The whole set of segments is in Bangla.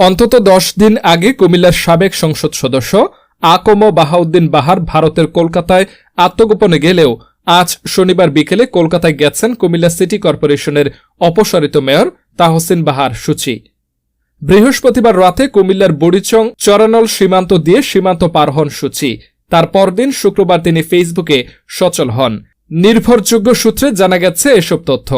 অন্তত দশ দিন আগে কুমিল্লার সাবেক সংসদ সদস্য আকম বাহাউদ্দিন বাহার ভারতের কলকাতায় আত্মগোপনে গেলেও আজ শনিবার বিকেলে কলকাতায় গেছেন কুমিল্লা সিটি কর্পোরেশনের অপসারিত মেয়র তাহসিন বাহার সূচি। বৃহস্পতিবার রাতে কুমিল্লার বুড়িচং চরানল সীমান্ত দিয়ে সীমান্ত পার হন সূচি। তার পরদিন শুক্রবার তিনি ফেসবুকে সচল হন। নির্ভরযোগ্য সূত্রে জানা গেছে এসব তথ্য।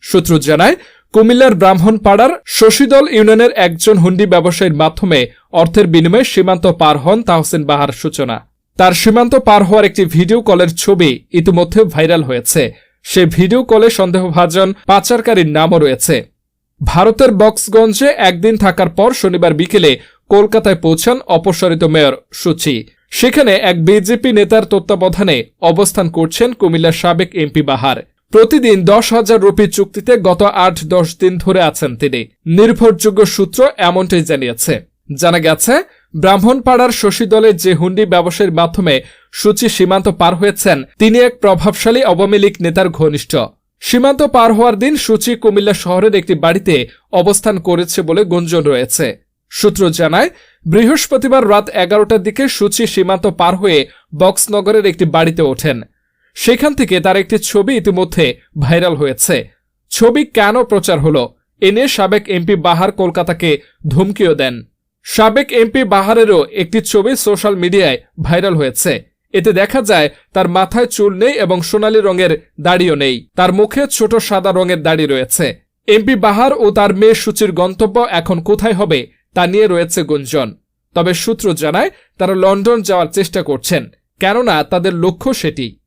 সূত্র জানায় কুমিল্লার ব্রাহ্মণপাড়ার শশীদল ইউনিয়নের একজন হুন্ডি ব্যবসায়ীর মাধ্যমে অর্থের বিনিময়ে সীমান্ত পার হন তাহসিন বাহার সূচনা। তার সীমান্ত পার হওয়ার একটি ভিডিও কলের ছবি ইতিমধ্যে ভাইরাল হয়েছে। সে ভিডিও কলে সন্দেহভাজন পাচারকারীর নামও রয়েছে। ভারতের বক্সগঞ্জে একদিন থাকার পর শনিবার বিকেলে কলকাতায় পৌঁছান অপসারিত মেয়র সূচি। সেখানে এক বিজেপি নেতার তত্ত্বাবধানে অবস্থান করছেন কুমিল্লার সাবেক এমপি বাহার। প্রতিদিন দশ হাজার রুপি চুক্তিতে গত আট, দশ দিন ধরে আছেন তিনি। নির্ভরযোগ্য সূত্র এমনটাই জানিয়েছে। জানা গেছে, ব্রাহ্মণপাড়ার শশী দলের যে হুন্ডি ব্যবসায়ীর মাধ্যমে সূচি সীমান্ত পার হয়েছেন, তিনি এক প্রভাবশালী আওয়ামী লীগ নেতার ঘনিষ্ঠ। সীমান্ত পার হওয়ার দিন সূচি কুমিল্লা শহরের একটি বাড়িতে অবস্থান করেছে বলে গুঞ্জন রয়েছে। সূত্র জানায়, বৃহস্পতিবার রাত এগারোটার দিকে সূচি সীমান্ত পার হয়ে বক্সনগরের একটি বাড়িতে ওঠেন। সেখান থেকে তার একটি ছবি ইতিমধ্যে ভাইরাল হয়েছে। ছবি কেন প্রচার হলো, এ নিয়ে সাবেক এমপি বাহার কলকাতাকে ধমকিও দেন। সাবেক এমপি বাহারেরও একটি ছবি সোশ্যাল মিডিয়ায় ভাইরাল হয়েছে। এতে দেখা যায়, তার মাথায় চুল নেই এবং সোনালী রঙের দাড়িও নেই। তার মুখে ছোট সাদা রঙের দাড়ি রয়েছে। এমপি বাহার ও তার মেয়ে সূচির গন্তব্য এখন কোথায় হবে, তা নিয়ে রয়েছে গুঞ্জন। তবে সূত্র জানায়, তারা লন্ডন যাওয়ার চেষ্টা করছেন, কেননা তাদের লক্ষ্য সেটি।